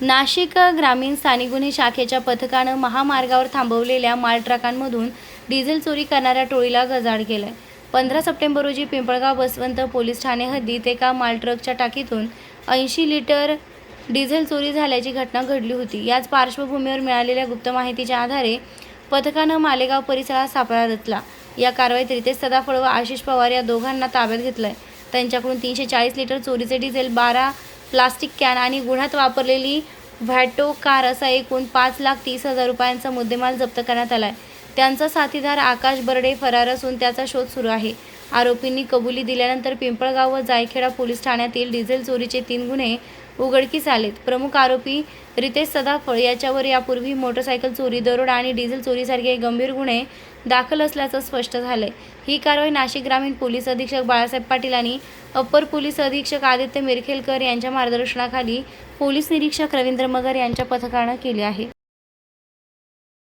नाशिक ग्रामीण स्थानिक गुन्हे शाखेच्या पथकानं महामार्गावर थांबवलेल्या माल ट्रकांमधून डिझेल चोरी करणाऱ्या टोळीला गजाड केलाय. पंधरा सप्टेंबर रोजी पिंपळगाव बसवंत पोलीस ठाणे हद्दीत एका माल ट्रकच्या टाकीतून ऐंशी लिटर डिझेल चोरी झाल्याची घटना घडली होती. याच पार्श्वभूमीवर मिळालेल्या गुप्त माहितीच्या आधारे पथकानं मालेगाव परिसरात सापळा रचला. या कारवाईत रितेश सदाफळ व आशिष पवार या दोघांना ताब्यात घेतलंय. त्यांच्याकडून तीनशे चाळीस लिटर चोरीचे डिझेल बारा प्लास्टिक कॅन आणि गुन्ह्यात वापरलेली व्हॅटो कार असा एकूण पाच लाख तीस हजार रुपयांचा मुद्देमाल जप्त करण्यात आला आहे त्यांचा साथीदार आकाश बर्डे फरार असून त्याचा शोध सुरू आहे. आरोपींनी कबुली दिल्यानंतर पिंपळगाव व जायखेडा पोलीस ठाण्यातील डिझेल चोरीचे तीन गुन्हे उघडकीस आलेत. प्रमुख आरोपी रितेश सदाफळ याच्यावर यापूर्वी मोटरसायकल चोरी दरोडा आणि डिझेल चोरीसारखे गंभीर गुन्हे दाखल असल्याचं स्पष्ट झालंय. ही कारवाई नाशिक ग्रामीण पोलीस अधीक्षक बाळासाहेब पाटील आणि अप्पर पोलीस अधीक्षक आदित्य मिरखेलकर यांच्या मार्गदर्शनाखाली पोलीस निरीक्षक रवींद्र मगर यांच्या पथकानं केली आहे.